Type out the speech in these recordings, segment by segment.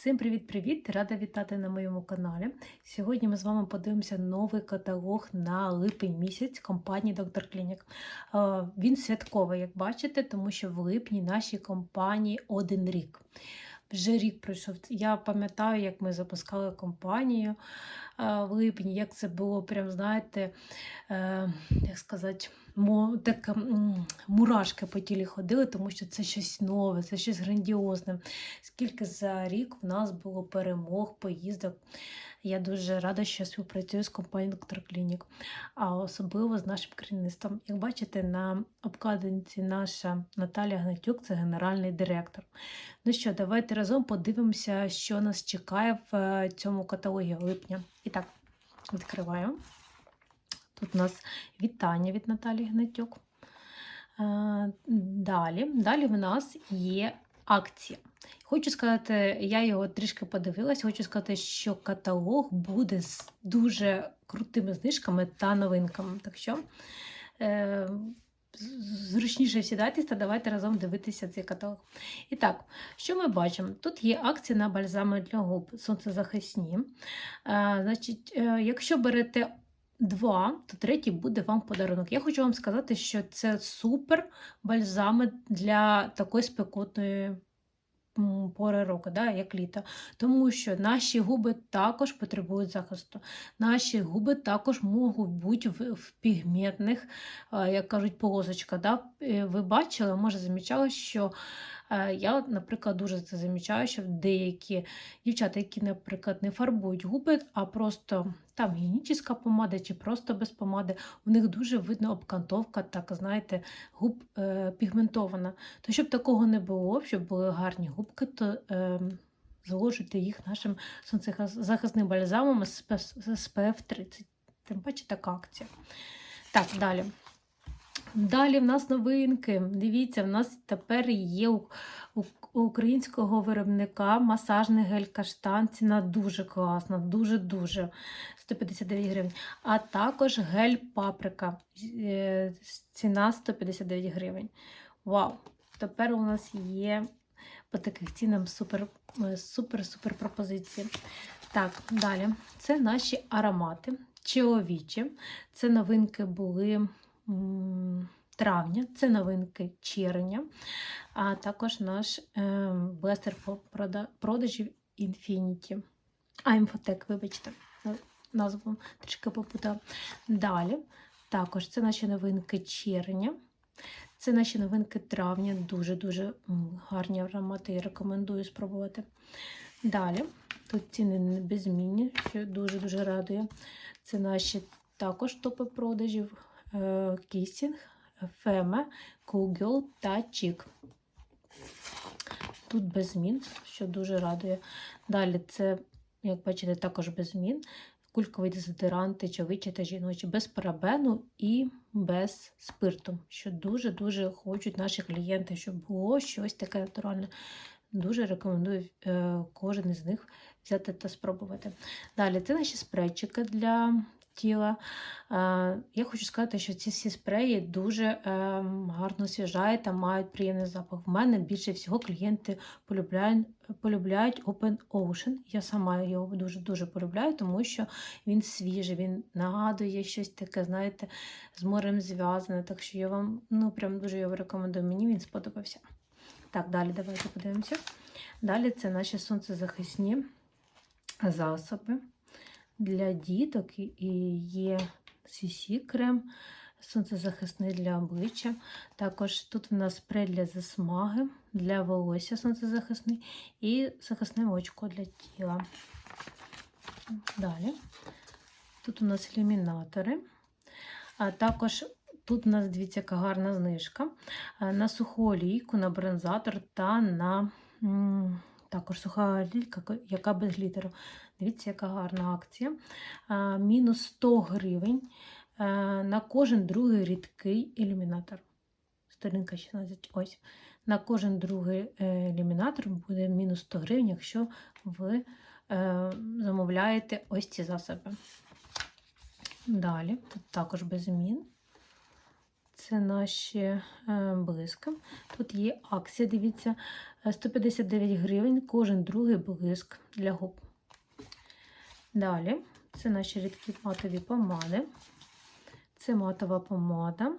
Всім привіт-привіт! Рада вітати на моєму каналі. Сьогодні ми з вами подивимося новий каталог на липень місяць компанії Доктор Клінік. Він святковий, як бачите, тому що в липні нашій компанії один рік. Вже рік пройшов. Я пам'ятаю, як ми запускали компанію в липні, як це було, прям, знаєте, е, як сказати, так, мурашки по тілі ходили, тому що це щось нове, це щось грандіозне. Скільки за рік в нас було перемог, поїздок. Я дуже рада, що співпрацюю з компанією Доктор Клінік, а особливо з нашим керівництвом. Як бачите, на обкладинці наша Наталія Гнатюк це генеральний директор. Ну що, давайте разом подивимося, що нас чекає в е, цьому каталогі липня. І так, відкриваю. Тут у нас вітання від Наталії Гнатюк. Далі, далі в нас є акція. Хочу сказати, я його трішки подивилась. Хочу сказати, що каталог буде з дуже крутими знижками та новинками. Так що е, зручніше сідайтесь та давайте разом дивитися цей каталог. І так, що ми бачимо? Тут є акція на бальзами для губ сонцезахисні. Е, значить, е, якщо берете два, то третій буде вам подарунок. Я хочу вам сказати, що це супер бальзами для такої спекотної пори року, да, як літо. Тому що наші губи також потребують захисту. Наші губи також можуть бути в, в пігментних, е, як кажуть, полосочках. Да? Е, Ви бачили, може, замічали, що е, я, наприклад, дуже це замічаю, що деякі дівчата, які, наприклад, не фарбують губи, а просто там гігієнічна помада чи просто без помади, у них дуже видно обкантовка, так знаєте, губ е, пігментована. То щоб такого не було, щоб були гарні губки, то е, заложуйте їх нашим сонцезахисним бальзамом з SPF 30. Тим паче така акція. Так, далі. Далі в нас новинки. Дивіться, в нас тепер є у, українського виробника масажний гель каштан. Ціна дуже класна, дуже-дуже 159 гривень. А також гель паприка. е, Ціна 159 гривень. Вау! Тепер у нас є по таких цінам супер, е, пропозиції. Так, далі. Це наші аромати чоловічі. Це новинки були травня, це новинки червня, а також наш е, блестер продажів Infinity. А, інфотек, вибачте, назву трішки попутала. Далі. Також це наші новинки червня. Це наші новинки травня. Дуже-дуже гарні аромати. Я рекомендую спробувати. Далі. Тут ціни не безмінні, що дуже-дуже радує. Це наші також топи продажів. Е, Кісінг, Феме, Cool та Чік. Тут без змін, що дуже радує. Далі це, як бачите, також без змін. Кулькові дезодоранти, чоловічі та жіночі, без парабену і без спирту, що дуже-дуже хочуть наші клієнти, щоб було щось таке натуральне. Дуже рекомендую е, кожен із них взяти та спробувати. Далі це наші спрейчики для тіла. Е, Я хочу сказати, що ці всі спреї дуже е, гарно освіжають та мають приємний запах. В мене більше всього клієнти полюбляють, полюбляють Open Ocean. Я сама його дуже-дуже полюбляю, тому що він свіжий, він нагадує щось таке, знаєте, з морем зв'язане. Так що я вам ну, прям дуже його рекомендую. Мені він сподобався. Так, далі давайте подивимося. Далі це наші сонцезахисні засоби для діток і- є CC крем сонцезахисний для обличчя. Також тут в нас спрей для засмаги, для волосся сонцезахисний і захисне очко для тіла. Далі. Тут у нас ілюмінатори. А також тут у нас дивіться, яка гарна знижка на суху олійку, на бронзатор та на також суха олійка, яка без глітеру. Дивіться, яка гарна акція. Мінус 100 гривень е, на кожен другий рідкий ілюмінатор. Сторінка 16. Ось. На кожен другий е, ілюмінатор буде мінус 100 гривень, якщо ви е, замовляєте ось ці засоби. Далі, тут також без змін. Це наші е, блиски. Тут є акція, дивіться, е, 159 гривень кожен другий блиск для губ. Далі, це наші рідкі матові помади. Це матова помада.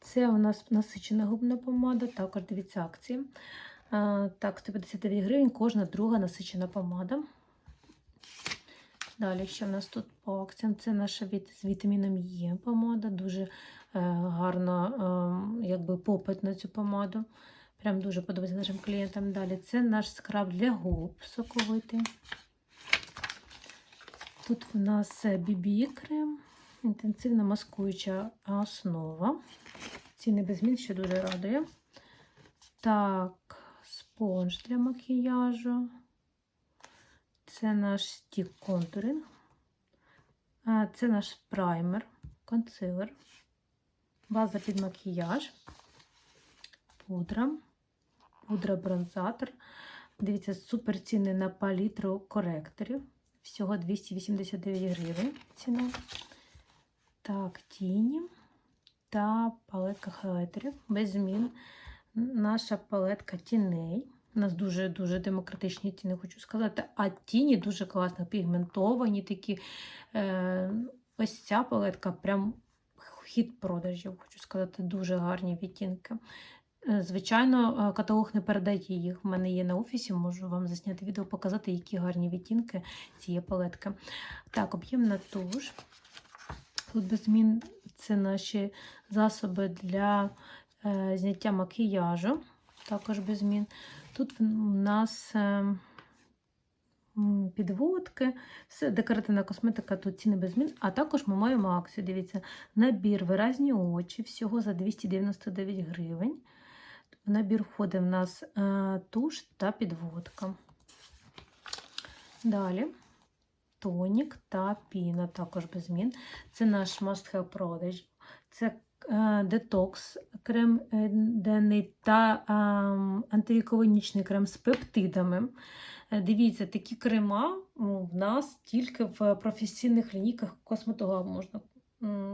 Це у нас насичена губна помада, також дивіться акції. Так, 159 гривень кожна друга насичена помада. Далі, що в нас тут по акціям? Це наша від, з вітаміном Е помада. Дуже е, гарно е, якби попит на цю помаду. Прям дуже подобається нашим клієнтам. Далі це наш скраб для губ соковитий. Тут в нас BB крем, інтенсивна маскуюча основа. Ціни без змін, що дуже радує. Так, спонж для макіяжу. Це наш стік контуринг. Це наш праймер, консилер, база під макіяж, пудра, пудра бронзатор. Дивіться, супер ціни на палітру коректорів. Всього 289 гривень ціна. Так, тіні та палетка хайлайтерів. Без змін. Наша палетка тіней. У нас дуже-дуже демократичні ціни, хочу сказати. А тіні дуже класно пігментовані такі. Е, ось ця палетка прям хід продажів, хочу сказати, дуже гарні відтінки. Е, Звичайно, е, каталог не передає їх. У мене є на офісі, можу вам засняти відео, показати, які гарні відтінки цієї палетки. Так, об'ємна туш. Тут без змін це наші засоби для е, зняття макіяжу. Також без змін. Тут в нас е, підводки, все, декоративна косметика, тут ціни без змін. А також ми маємо акцію. Дивіться, набір виразні очі всього за 299 гривень. В набір входить в нас е, туш та підводка. Далі тонік та піна, також без змін. Це наш must have продаж. Це е, детокс крем е, денний та антивіковий крем з пептидами. Дивіться, такі крема в нас тільки в професійних лінійках косметолога можна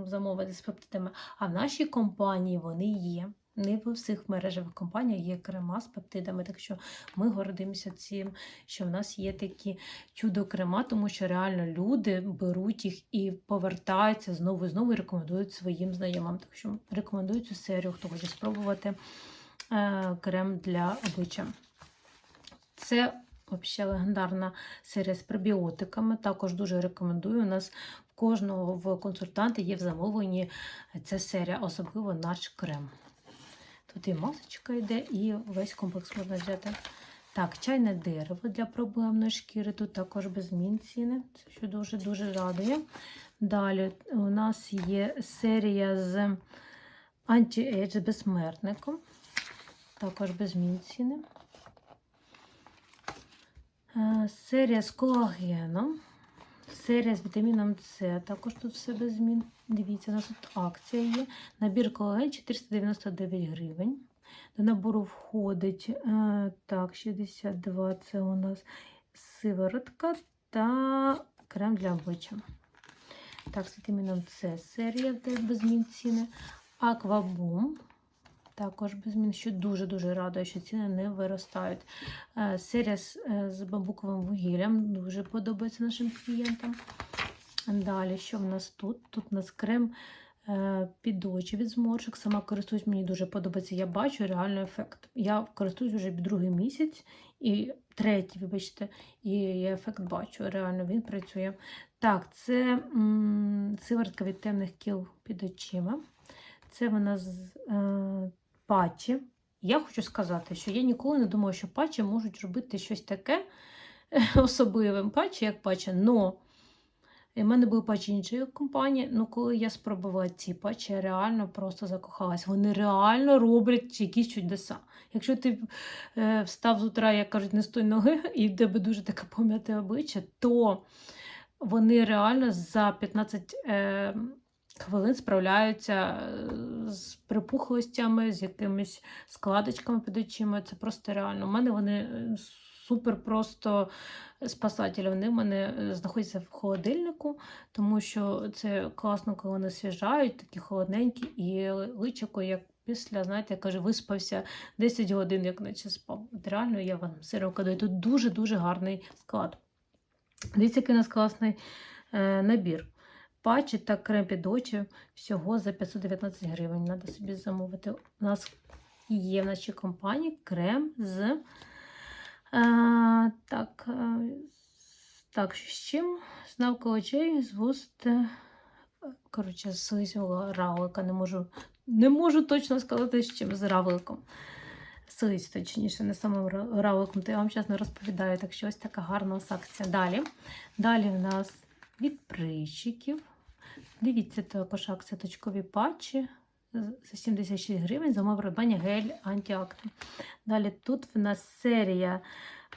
замовити з пептидами. А в нашій компанії вони є. Не в всіх мережевих компаніях є крема з пептидами, так що ми гордимося цим, що в нас є такі чудо-крема, тому що реально люди беруть їх і повертаються знову і знову і рекомендують своїм знайомим. Так що рекомендую цю серію, хто хоче спробувати е, крем для обличчя. Це взагалі легендарна серія з пробіотиками. Також дуже рекомендую. У нас в кожного в консультанти є в замовленні ця серія, особливо наш крем. Тут і масочка йде, і весь комплекс можна взяти. Так, чайне дерево для проблемної шкіри. Тут також без змін ціни, що дуже-дуже радує. Далі у нас є серія з анті-ейдж безсмертником. Також без змін ціни. Е, Серія з колагеном. Серія з вітаміном С. Також тут все без змін. Дивіться, у нас тут акція є. Набір колаген 499 гривень. До набору входить е, так, 62 це у нас сиворотка та крем для обличчя. Так, з вітаміном С серія без змін ціни. Аквабум. Також без змін, що дуже-дуже радує, що ціни не виростають. Е, Серія е, з бамбуковим вугіллям дуже подобається нашим клієнтам. Далі, що в нас тут? Тут у нас крем е, під очі від зморшок. Сама користуюсь, мені дуже подобається. Я бачу реальний ефект. Я користуюсь вже другий місяць і третій, вибачте, і я ефект бачу. Реально він працює. Так, це м, сиворотка від темних кіл під очима. Це вона з е, патчі. Я хочу сказати, що я ніколи не думала, що патчі можуть робити щось таке особливим патчі, як патчі. Но в мене були патчі іншої компанії. Ну, коли я спробувала ці патчі, я реально просто закохалась. Вони реально роблять якісь чудеса. Якщо ти е, встав з утра, як кажуть, не з тої ноги, і в тебе дуже таке пом'яте обличчя, то вони реально за 15 е, хвилин справляються е, з припухлостями, з якимись складочками під очима. Це просто реально. У мене вони е, супер просто спасателі. Вони в мене е, знаходяться в холодильнику, тому що це класно, коли вони свіжають, такі холодненькі, і личико, як після, знаєте, я кажу, виспався 10 годин, як наче спав. От реально я вам сироп кадаю. Тут дуже-дуже гарний склад. Дивіться, який у нас класний е, набір. Патчі та крем під очі всього за 519 гривень. Треба собі замовити. У нас є в нашій компанії крем з. Е, так, е, так, з чим? З навколо очей, з вуст. е, Коротше, з слизього равлика. Не можу, не можу точно сказати, з чим з равликом. Слизь, точніше, не самим равликом, то я вам чесно розповідаю. Так що ось така гарна ось акція. Далі. Далі в нас від прищиків. Дивіться, також акція точкові патчі за 76 гривень за умови придбання гель антиакне. Далі тут в нас серія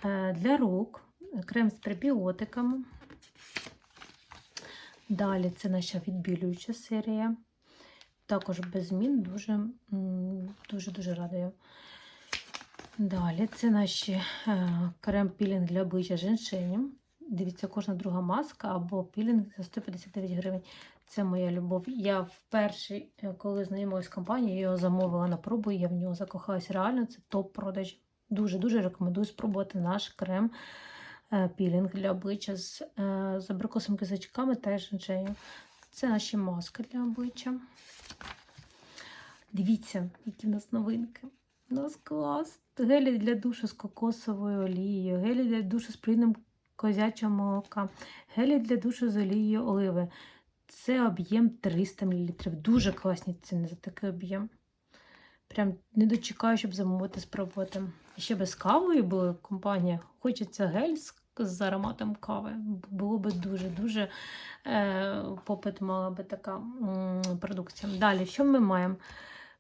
е, для рук, крем з пребіотиками. Далі це наша відбілююча серія. Також без змін, дуже-дуже дуже радує. Далі це наші е, крем-пілінг для обличчя женшенем. Дивіться, кожна друга маска або пілінг за 159 гривень. Це моя любов. Я вперше, е, коли знайомилась з компанією, його замовила на пробу, і я в нього закохалась. Реально, це топ-продаж. Дуже-дуже рекомендую спробувати наш крем е, пілінг для обличчя з, е, з абрикосовими кисачками та женшенем. Це наші маски для обличчя. Дивіться, які в нас новинки. У нас клас. Гелі для душу з кокосовою олією, гелі для душу з плідним козячого молока, гелі для душу з олією оливи. Це об'єм 300 мл. Дуже класні ціни за такий об'єм. Прям не дочекаю, щоб замовити спробувати. Ще без кавою була компанія. Хочеться гель з, з ароматом кави. Було би дуже-дуже е, попит мала би така м, продукція. Далі, що ми маємо?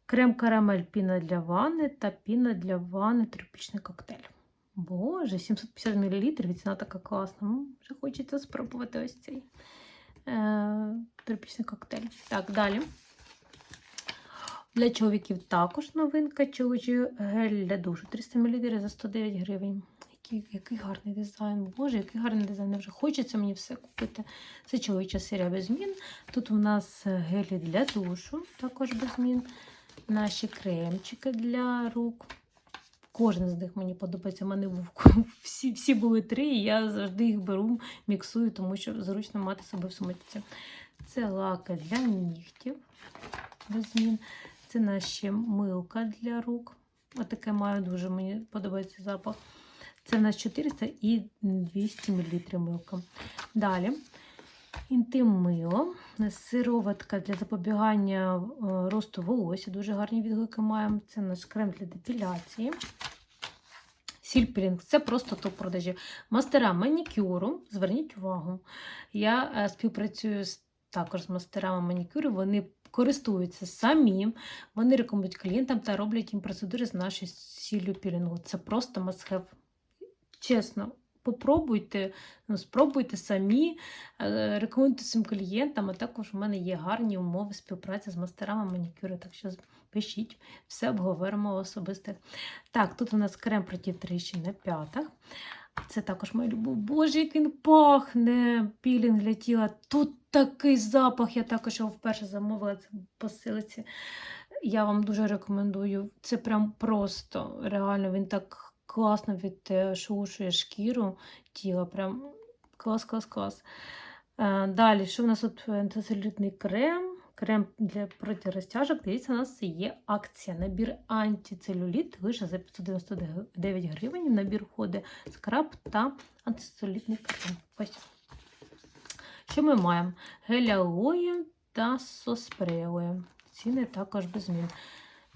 Крем карамель піна для ванни та піна для ванни тропічний коктейль. Боже, 750 мл, ціна така класна. Вже хочеться спробувати ось цей тропічний коктейль. Так, далі. Для чоловіків також новинка чоловічий гель для душу 300 мл за 109 гривень. Який, який гарний дизайн. Боже, який гарний дизайн. Вже хочеться мені все купити. Це чоловіча серія без змін. Тут у нас гелі для душу, також без змін. Наші кремчики для рук. Кожен з них мені подобається. У мене всі, всі були три, і я завжди їх беру, міксую, тому що зручно мати себе в сумочці. Це лаки для нігтів без змін. Це наші милка для рук. Отаке маю дуже мені подобається запах. Це в нас 400 і 200 мл милка. Далі інтим мило, сироватка для запобігання е, росту волосся. Дуже гарні відгуки маємо. Це наш крем для депіляції. Сільпілінг це просто топ-продажі. Мастера манікюру. Зверніть увагу. Я е, співпрацюю з, також з мастерами манікюру. Вони користуються самі, вони рекомендують клієнтам та роблять їм процедури з нашою сіллю пілінгу. Це просто must. Чесно, попробуйте, ну, спробуйте самі, е, рекомендуйте своїм клієнтам, а також у мене є гарні умови співпраці з мастерами манікюру, так що пишіть, все обговоримо особисто. Так, тут у нас крем проти тріщин на п'ятах. Це також моя любов. Боже, як він пахне, пілінг для тіла. Тут такий запах, я також його вперше замовила це посилиці. Я вам дуже рекомендую. Це прям просто, реально, він так класно відшелушує шкіру тіла. Прям клас, клас, клас. Е, Далі, що в нас тут антицелюлітний крем? Крем для проти розтяжок. Дивіться, у нас є акція. Набір антицелюліт лише за 599 гривень. В набір входить скраб та антицелюлітний крем. Ось. Що ми маємо? Гель та соспреє. Ціни також без змін.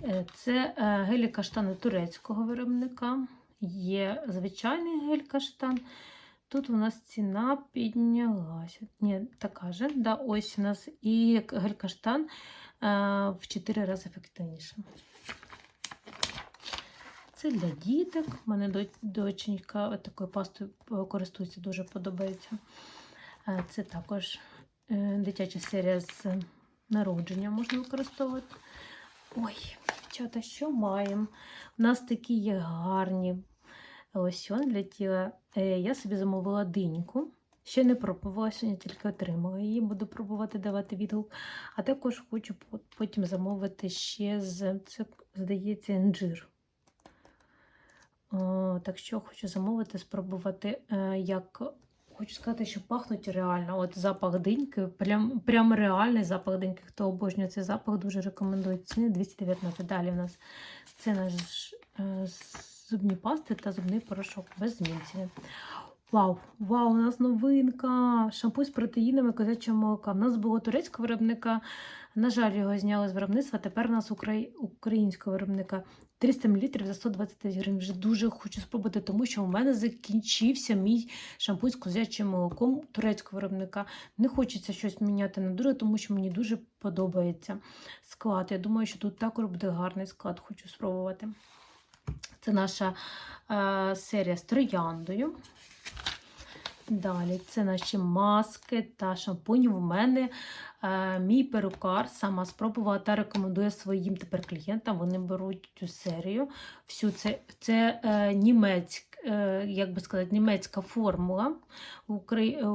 Е, Це е, гелі каштани турецького виробника. Є звичайний гель каштан. Тут у нас ціна піднялася. Ні, така же. Да, ось у нас і гель каштан е, в 4 рази ефективніше. Це для діток. У мене доченька такою пастою е, користується, дуже подобається. Е, Це також дитяча серія з народження можна використовувати. Ой, дівчата, що маємо? У нас такі є гарні лосьон для тіла. Е, Я собі замовила диньку. Ще не пробувала, сьогодні тільки отримала її, буду пробувати давати відгук. А також хочу потім замовити ще з, це, здається, інжир. О, так що хочу замовити, спробувати, е, як хочу сказати, що пахнуть реально. От запах диньки, прям, прям реальний запах диньки. Хто обожнює цей запах, дуже рекомендую. Ціни 219. Далі в нас це наш е, зубні пасти та зубний порошок без змін. Вау, вау, у нас новинка! Шампунь з протеїнами козячого молока. У нас було турецького виробника. На жаль, його зняли з виробництва. Тепер у нас украї... українського виробника 300 мл за 129 гривень. Вже дуже хочу спробувати, тому що у мене закінчився мій шампунь з козячим молоком турецького виробника. Не хочеться щось міняти на друге, тому що мені дуже подобається склад. Я думаю, що тут також буде гарний склад. Хочу спробувати. Це наша е, серія з трояндою. Далі це наші маски та шампуні. У мене е, мій перукар сама спробувала та рекомендує своїм тепер клієнтам. Вони беруть цю серію. Всю це це е, німецьк, е, як би сказати, німецька формула. Украї... е,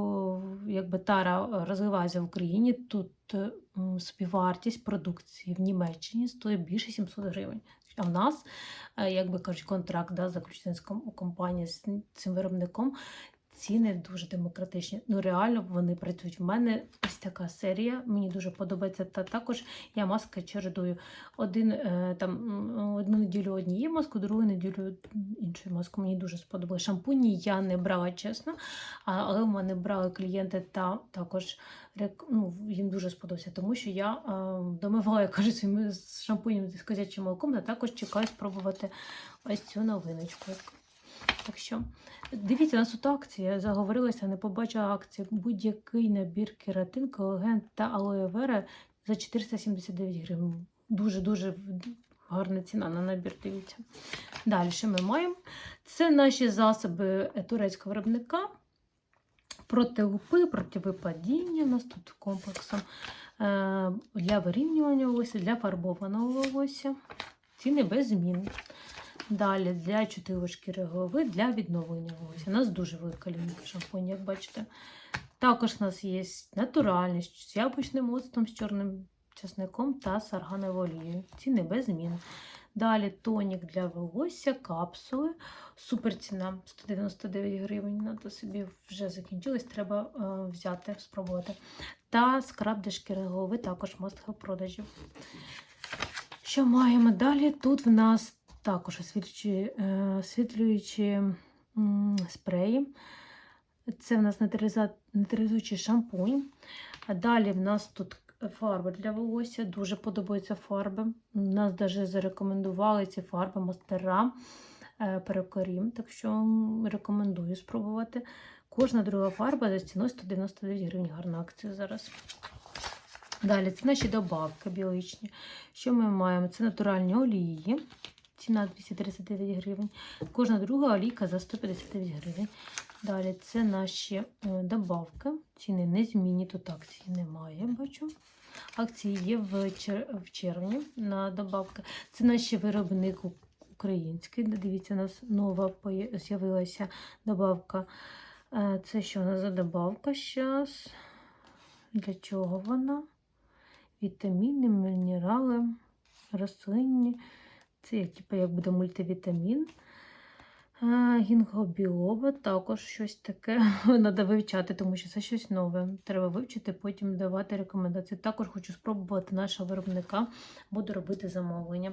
якби тара розвивається в Україні. Тут собівартість продукції в Німеччині стоїть більше 700 гривень. А в нас, е, як би кажуть, контракт да, заключений з ком- компанією з цим виробником. Ціни дуже демократичні. Ну, реально вони працюють. В мене ось така серія. Мені дуже подобається. Та також я маски чередую. Один е, там одну неділю однією маску, другу неділю іншою маскою. Мені дуже сподобалося. Шампуні я не брала, чесно, але в мене брали клієнти та також ну, їм дуже сподобався, тому що я е, домивала, я кажу, своїм шампунем з козячим молоком, та також чекаю спробувати ось цю новиночку. Так що дивіться, у нас тут акція. Заговорилася, не побачила акцію. Будь-який набір кератин, колаген та алоє вера за 479 гривень. Дуже-дуже гарна ціна на набір. Дивіться. Далі ми маємо? Це наші засоби турецького виробника. Проти лупи, проти випадіння. У нас тут комплексом е, для вирівнювання волосся, для фарбованого волосся. Ціни без змін. Далі для чутливої шкіри голови, для відновлення волосся. У нас дуже велика лінійка шампунь, як бачите. Також у нас є натуральний з яблучним оцтом, з чорним часником та з аргановою олією. Ціни без змін. Далі тонік для волосся, капсули. Супер ціна 199 гривень. Надо собі вже закінчилось, треба е, взяти, спробувати. Та скраб для шкіри голови також мастхел продажів. Що маємо далі? Тут в нас також освітлюючі, е, спреї. Це в нас нейтралізуючий шампунь. Далі в нас тут фарби для волосся. Дуже подобаються фарби. Нас навіть зарекомендували ці фарби мастера е, перукарів, так що рекомендую спробувати. Кожна друга фарба за ціною 199 гривень. Гарна акція зараз. Далі це наші добавки біологічні. Що ми маємо? Це натуральні олії. Ціна 239 гривень. Кожна друга олійка за 159 гривень. Далі це наші е, добавки. Ціни не змінні, тут акції немає, бачу. Акції є в червні на добавки. Це наші виробник український. Дивіться, у нас нова з'явилася добавка. Е, Це що у нас за добавка зараз? Для чого вона? Вітаміни, мінерали, рослинні. Це типу, як буде мультивітамін. А, Гінгобілоба також щось таке. Треба вивчати, тому що це щось нове. Треба вивчити, потім давати рекомендації. Також хочу спробувати нашого виробника. Буду робити замовлення.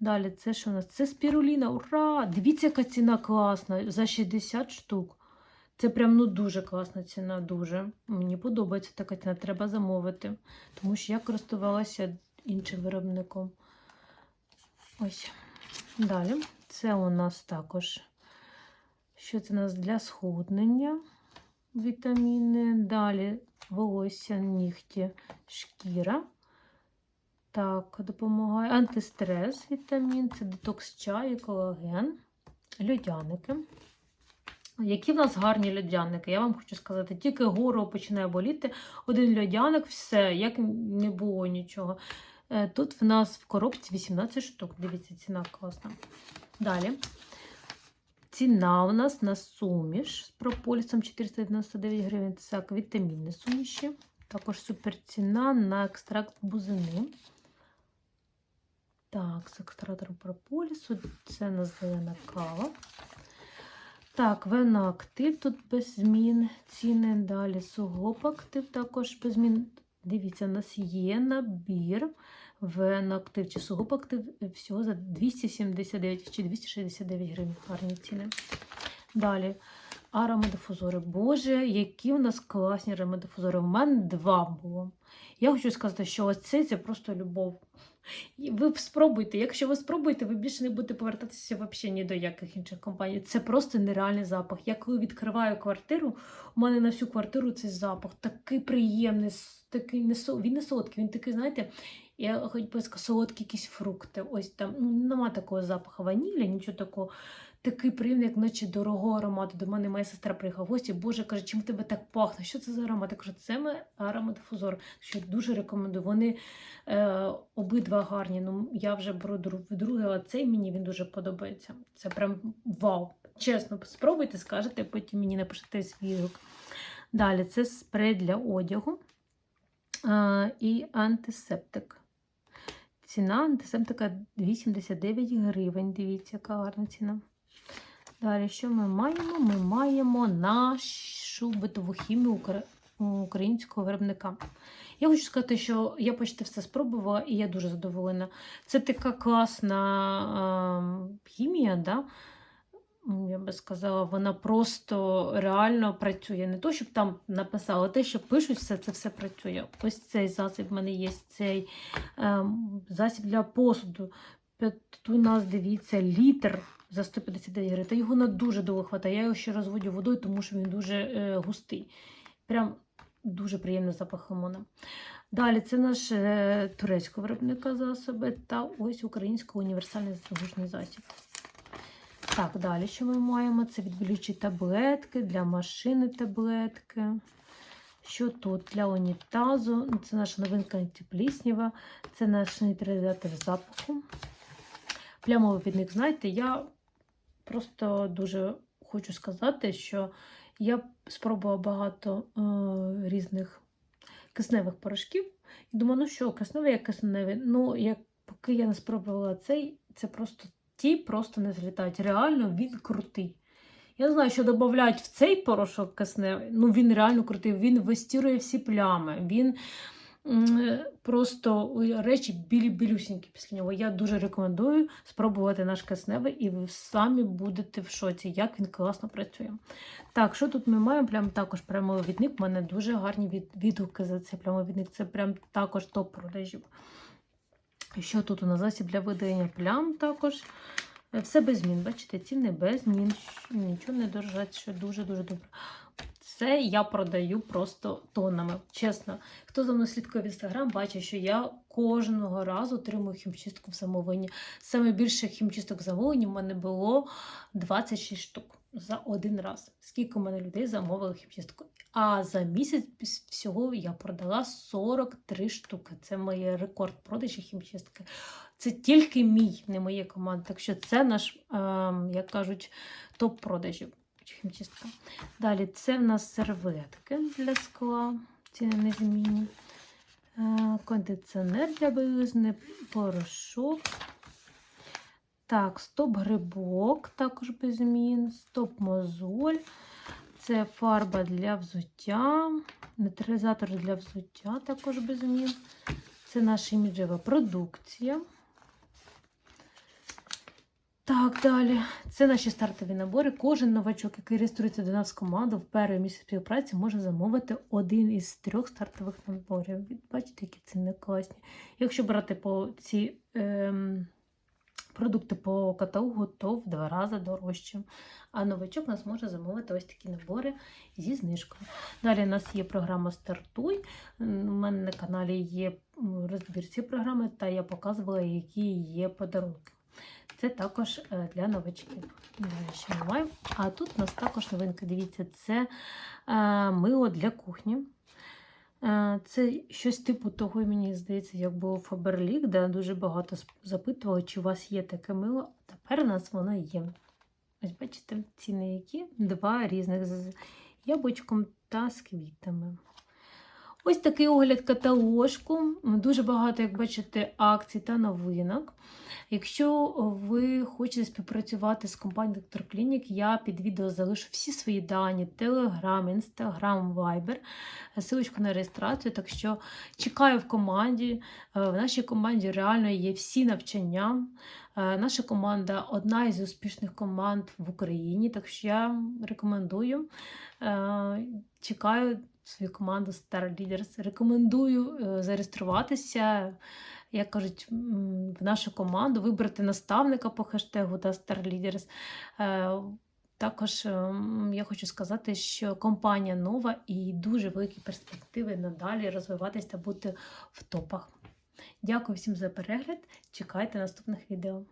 Далі, це що у нас? Це спіруліна. Ура! Дивіться, яка ціна класна! За 60 штук. Це прям ну дуже класна ціна, дуже. Мені подобається така ціна, треба замовити. Тому що я користувалася іншим виробником. Ось. Далі. Це у нас також. Що це у нас для схуднення? Вітаміни. Далі волосся, нігті, шкіра. Так, допомагає. Антистрес, вітамін, це детокс чаю, колаген, льодяники. Які в нас гарні льодяники, я вам хочу сказати, тільки гору починає боліти. Один льодяник, все, як не було нічого. Е, Тут в нас в коробці 18 штук. Дивіться, ціна класна. Далі. Ціна у нас на суміш з прополісом 499 гривень. Це вітамінні суміші. Також суперціна на екстракт бузини. Так, з екстратором прополісу. Це у нас зелена кава. Так, веноактив тут без змін. Ціни далі. Сугоп актив також без змін. Дивіться, у нас є набір в веноактив чи сугубактив всього за 279 чи 269 гривень. Гарні ціни. Далі. Аромадифузори. Боже, які у нас класні аромадифузори. У мене два було. Я хочу сказати, що ось це просто любов. Ви спробуйте. Якщо ви спробуєте, ви більше не будете повертатися взагалі ні до яких інших компаній. Це просто нереальний запах. Я коли відкриваю квартиру, у мене на всю квартиру цей запах такий приємний, такий не він не солодкий, він такий, знаєте, я хоч би сказала, солодкі якісь фрукти. Ось там ну, нема такого запаху ванілі, нічого такого. Такий приємний, як наче дорогого аромату. До мене моя сестра приїхала в гості. Боже, каже, чим тебе так пахне? Що це за аромат? Я кажу, це аромадифузор. Що дуже рекомендую. Вони е, обидва гарні. Ну, я вже беру друг, вдруге, а цей мені він дуже подобається. Це прям вау. Чесно, спробуйте, скажете, потім мені напишете свій. Далі це спрей для одягу е, і антисептик. Ціна антисептика 89 гривень. Дивіться, яка гарна ціна. Далі, що ми маємо? Ми маємо нашу битову хімію українського виробника. Я хочу сказати, що я почти все спробувала і я дуже задоволена. Це така класна е, хімія, да? Я би сказала, вона просто реально працює. Не то, щоб там написали, те, що пишуть, все це все працює. Ось цей засіб в мене є цей ем, засіб для посуду. Тут у нас дивіться літр за 159 гривень. Та його на дуже довго хватає. Я його ще розводю водою, тому що він дуже е, густий. Прям дуже приємний запах лимона. Далі це наш е, турецького виробника засоби та ось український універсальний загружний засіб. Так, далі що ми маємо? Це відбілючі таблетки, для машини таблетки. Що тут? Для унітазу. Це наша новинка антиплісніва, це наш нейтралізатор запаху. Плямовий підник, знаєте, я просто дуже хочу сказати, що я спробувала багато е, різних кисневих порошків. І думаю, ну що, кисневий як кисневий. Ну, як, поки я не спробувала цей, це просто ті просто не злітають. Реально він крутий. Я не знаю, що додають в цей порошок кисневий. Ну, він реально крутий. Він вистірує всі плями. Він просто речі білі-білюсінькі після нього. Я дуже рекомендую спробувати наш кисневий, і ви самі будете в шоці, як він класно працює. Так, що тут ми маємо? Прям також прямовідник. У мене дуже гарні від, відгуки за цей прямовідник. Це прям також топ продажів. Що тут у нас засіб для видалення плям також. Е, Все без змін, бачите, ціни без змін, нічого не дорожать, що дуже-дуже добре. Це я продаю просто тоннами. Чесно, хто за мною слідкує в інстаграм, бачить, що я кожного разу отримую хімчистку в замовленні. Саме більше хімчисток в замовленні в мене було 26 штук за один раз. Скільки у мене людей замовили хімчистку? А за місяць всього я продала 43 штуки. Це моє рекорд продажі хімчистки. Це тільки мій, не моєї команди. Так що це наш, ем, як кажуть, топ продажів. Хімчистка. Далі це в нас серветки для скла. Ціни незмінні. Е, Кондиціонер для білизни, порошок. Так, стоп-грибок також без змін, стоп-мозоль. Це фарба для взуття, нейтралізатор для взуття також без змін. Це наша іміджева продукція. Так, далі. Це наші стартові набори. Кожен новачок, який реєструється до нас в команду в перший місяць співпраці, може замовити один із трьох стартових наборів. Бачите, які ціни класні. Якщо брати по ці ем, продукти по каталогу, то в два рази дорожче. А новачок нас може замовити ось такі набори зі знижкою. Далі у нас є програма Стартуй. У мене на каналі є розбір цієї програми, та я показувала, які є подарунки. Це також е, для новачків. Ще маємо. А тут у нас також новинка. Дивіться, це е, мило для кухні. Е, Це щось типу того, мені здається, як було Фаберлік, де дуже багато запитували, чи у вас є таке мило. Тепер у нас воно є. Ось бачите, ціни які? Два різних з яблучком та з квітами. Ось такий огляд каталожку. Дуже багато, як бачите, акцій та новинок. Якщо ви хочете співпрацювати з компанією Dr. Clinic, я під відео залишу всі свої дані: Telegram, Instagram, Viber, силочку на реєстрацію. Так що чекаю в команді. Е, В нашій команді реально є всі навчання. Е, Наша команда одна із успішних команд в Україні, так що я рекомендую. Е, Чекаю свою команду Star Leaders. Рекомендую е, зареєструватися, як кажуть, в нашу команду, вибрати наставника по хештегу та Star Leaders. Е, Також ем, я хочу сказати, що компанія нова і дуже великі перспективи надалі розвиватися та бути в топах. Дякую всім за перегляд. Чекайте наступних відео.